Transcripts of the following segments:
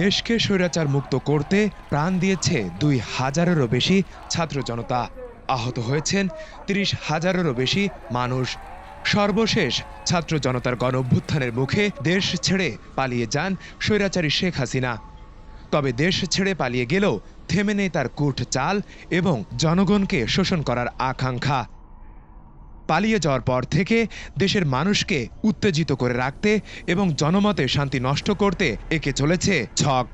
দেশকে স্বৈরাচার মুক্ত করতে প্রাণ দিয়েছে দুই হাজারেরও বেশি ছাত্র জনতা। আহত হয়েছেন তিরিশ হাজারেরও বেশি মানুষ। সর্বশেষ ছাত্র জনতার গণ অভ্যুত্থানের মুখে দেশ ছেড়ে পালিয়ে যান স্বৈরাচারী শেখ হাসিনা। তবে দেশ ছেড়ে পালিয়ে গেলেও থেমে নেই তার কুট চাল এবং জনগণকে শোষণ করার আকাঙ্ক্ষা। পালিয়ে যাওয়ার পর থেকে দেশের মানুষকে উত্তেজিত করে রাখতে এবং জনমতে শান্তি নষ্ট করতে একে চলেছে ছক।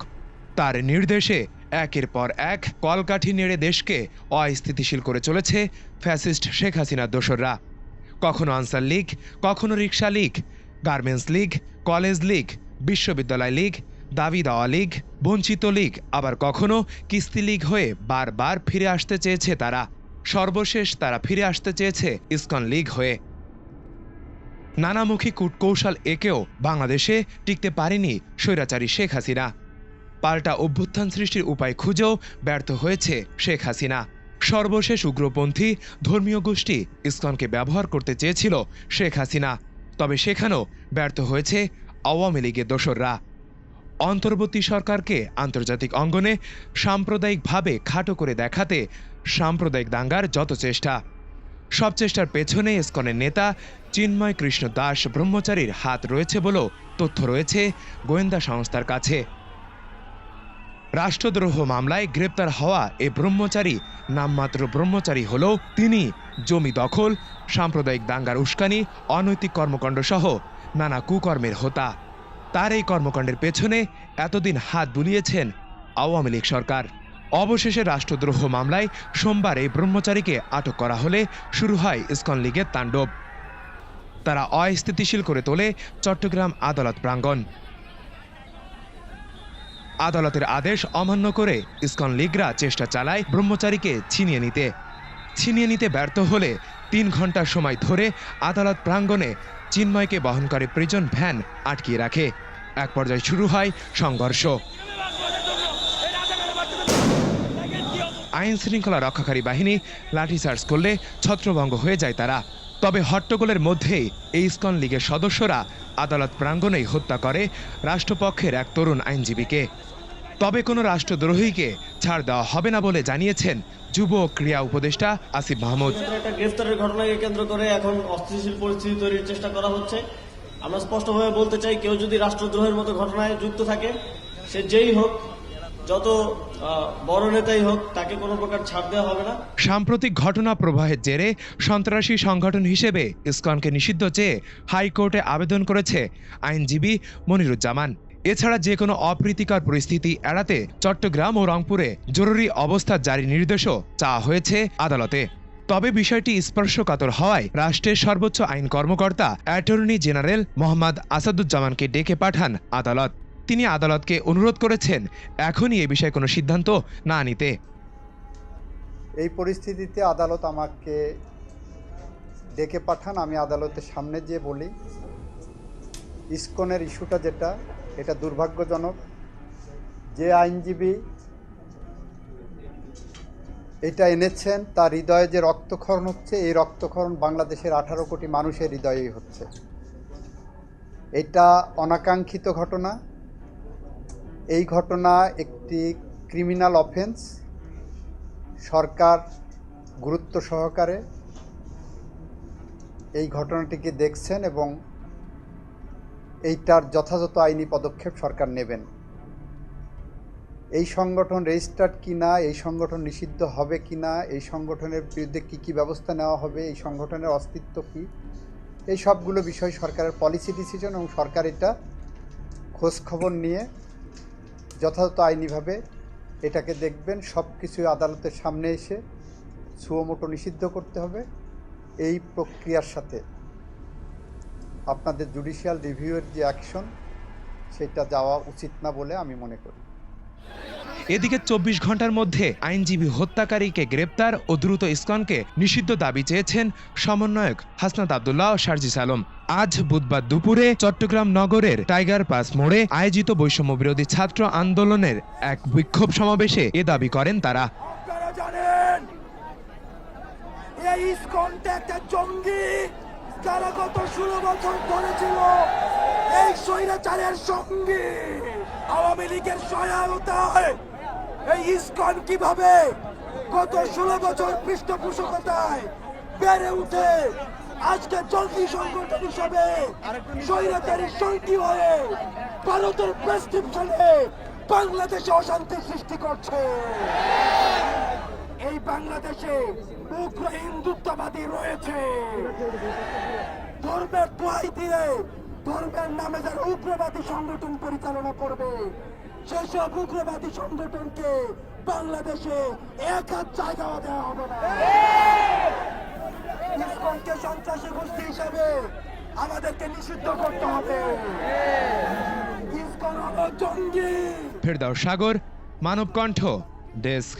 তার নির্দেশে একের পর এক কলকাঠি নেড়ে দেশকে অস্থিতিশীল করে চলেছে ফ্যাসিস্ট শেখ হাসিনার দোসররা। কখনো আনসার লীগ, কখনো rickshaw league, garments league, college league, বিশ্ববিদ্যালয় লীগ, দাবি দাওয়া লীগ, বঞ্চিত লীগ, আবার কখনো কিস্তি লীগ হয়ে বারবার ফিরে আসতে চেয়েছে তারা। সর্বশেষ তারা ফিরে আসতে চেয়েছে ইসকন লীগ হয়ে। নানামুখী কূটকৌশল একেও বাংলাদেশে টিকতে পারেনি স্বৈরাচারী শেখ হাসিনা। পাল্টা অভ্যুত্থান সৃষ্টির উপায় খুঁজেও ব্যর্থ হয়েছে শেখ হাসিনা। সর্বশেষ উগ্রপন্থী ধর্মীয় গোষ্ঠী ইসকনকে ব্যবহার করতে চেয়েছিল শেখ হাসিনা। তবে সেখানেও ব্যর্থ হয়েছে আওয়ামী লীগের দোসররা। অন্তর্বর্তী সরকারকে আন্তর্জাতিক অঙ্গনে সাম্প্রদায়িকভাবে খাটো করে দেখাতে সাম্প্রদায়িক দাঙ্গার যত চেষ্টা। সব চেষ্টার পেছনে ইসকনের নেতা চিন্ময় কৃষ্ণ দাস ব্রহ্মচারীর হাত রয়েছে বলেও তথ্য রয়েছে গোয়েন্দা সংস্থার কাছে। রাষ্ট্রদ্রোহ মামলায় গ্রেপ্তার হওয়া এ ব্রহ্মচারী নামমাত্র ব্রহ্মচারী হলেও তিনি জমি দখল, সাম্প্রদায়িক দাঙ্গার উস্কানি, অনৈতিক কর্মকাণ্ড সহ নানা কুকর্মের হোতা। তার এই কর্মকাণ্ডের পেছনে এতদিন হাত বুলিয়েছেন আওয়ামী লীগ সরকার। অবশেষে রাষ্ট্রদ্রোহ মামলায় সোমবার এই ব্রহ্মচারীকে আটক করা হলে শুরু হয় ইসকন লীগের তাণ্ডব। তারা অস্থিতিশীল করে তোলে চট্টগ্রাম আদালত প্রাঙ্গণ। আদালতের আদেশ অমান্য করে ইসকন লীগরা চেষ্টা চালায় ব্রহ্মচারীকে ছিনিয়ে নিতে। ছিনিয়ে নিতে ব্যর্থ হলে তিন ঘণ্টা সময় ধরে আদালত প্রাঙ্গণে চিন্ময়কে বহনকারী প্রিজন ভ্যান আটকিয়ে রাখে। এক পর্যায়ে শুরু হয় সংঘর্ষ। আইন শৃঙ্খলা রক্ষাকারী বাহিনী লাঠিচার্জ করলে ছত্রভঙ্গ হয়ে যায় তারা। তবে হট্টগোলের মধ্যেই এই ইসকন লীগের সদস্যরা আদালত প্রাঙ্গণেই হত্যা করে, রাষ্ট্রপক্ষের এক তরুণ আইনজীবীকে। তবে কোনো রাষ্ট্রদ্রোহীকে ছাড় দেওয়া হবে না বলে জানিয়েছেন যুব ও ক্রীড়া উপদেষ্টা আসিফ মাহমুদ। গ্রেফতারের ঘটনাকে কেন্দ্র করে এখন অস্থিতিশীল পরিস্থিতি তৈরির চেষ্টা করা হচ্ছে। আমরা স্পষ্টভাবে বলতে চাই কেউ যদি রাষ্ট্রদ্রোহের মতো ঘটনায় যুক্ত থাকে সে যেই হোক যত বড় নেতাই হোক তাকে কোনো প্রকার ছাড় দেওয়া হবে না। সাম্প্রতিক ঘটনা প্রবাহের জেরে সন্ত্রাসী সংগঠন হিসেবে ইসকনকে নিষিদ্ধ চেয়ে হাইকোর্টে আবেদন করেছে আইনজীবী মনিরুজ্জামান। এছাড়া যে কোনো অপ্রীতিকর পরিস্থিতি এড়াতে চট্টগ্রাম ও রংপুরে জরুরি অবস্থা জারি নির্দেশও চাওয়া হয়েছে আদালতে। তবে বিষয়টি স্পর্শকাতর হওয়ায় রাষ্ট্রের সর্বোচ্চ আইন কর্মকর্তা অ্যাটর্নি জেনারেল মোহাম্মদ আসাদুজ্জামানকে ডেকে পাঠান আদালত। তিনি আদালতকে অনুরোধ করেছেন এখনই এ বিষয়ে কোনো সিদ্ধান্ত না নিতে। এই পরিস্থিতিতে আদালত আমাকে ডেকে পাঠান। আমি আদালতের সামনে যেয়ে বলি, ইসকনের ইস্যুটা যেটা এটা দুর্ভাগ্যজনক যে আইনজীবী এটা এনেছেন, তার হৃদয়ে যে রক্তক্ষরণ হচ্ছে, এই রক্তক্ষরণ বাংলাদেশের আঠারো কোটি মানুষের হৃদয়েই হচ্ছে। এটা অনাকাঙ্ক্ষিত ঘটনা। এই ঘটনা একটি ক্রিমিনাল অফেন্স। সরকার গুরুত্ব সহকারে এই ঘটনাটিকে দেখছেন এবং এইটার যথাযথ আইনি পদক্ষেপ সরকার নেবেন। এই সংগঠন রেজিস্টার্ড কিনা, এই সংগঠন নিষিদ্ধ হবে কিনা, এই সংগঠনের বিরুদ্ধে কী কী ব্যবস্থা নেওয়া হবে, এই সংগঠনের অস্তিত্ব কী, এই সবগুলো বিষয় সরকারের পলিসি ডিসিশন এবং সরকার এটা খোঁজ খবর নিয়ে যথাযথ আইনিভাবে এটাকে দেখবেন। সব কিছু আদালতের সামনে এসে সুমোটো নিষিদ্ধ করতে হবে। এই প্রক্রিয়ার সাথে আপনাদের জুডিশিয়াল রিভিউয়ের যে অ্যাকশন সেটা যাওয়া উচিত না বলে আমি মনে করি। এদিকে চব্বিশ ঘণ্টার মধ্যে আইনজীবী হত্যাকারীকে গ্রেপ্তার ও দ্রুত ইসকনকে নিষিদ্ধ দাবি চেয়েছেন সমন্বয়ক হাসনাত আবদুল্লাহ ও শারজিস আলম। আজ বুধবার দুপুরে চট্টগ্রাম নগরের টাইগার পাস মোড়ে আয়োজিত বৈষম্য বিরোধী ছাত্র আন্দোলনের এক বিক্ষোভ সমাবেশে এ দাবি করেন তারা। আপনারা জানেন এই জঙ্গি। যারা গত ষোলো বছর ধরে ছিল এই স্বৈরাচারের সঙ্গে। আওয়ামী লীগের সহায়তায় এই ইস্কন কীভাবে গত ষোলো বছর পৃষ্ঠপোষকতায় বেড়ে উঠে, আজকে জঙ্গি সংগঠন হিসাবে স্বৈরাচারী সঙ্গী হয়ে ভারতের প্রেসক্রিপশনে বাংলাদেশে অশান্তি সৃষ্টি করছে। এই বাংলাদেশে উগ্র হিন্দুত্ববাদী রয়েছে। ধর্মের দোয়াই দিয়ে ধর্মের নামে যারা উগ্রবাদী সংগঠন পরিচালনা করবে, সেসব উগ্রবাদী সংগঠনকে বাংলাদেশে এক হাত জায়গাও দেওয়া হবে না। ইসকনকে সন্ত্রাসী গোষ্ঠী হিসাবে আমাদেরকে নিষিদ্ধ করতে হবে। ইসকন হলো জঙ্গি। ফেরদাও সাগর, মানবকণ্ঠ, ডেস্ক।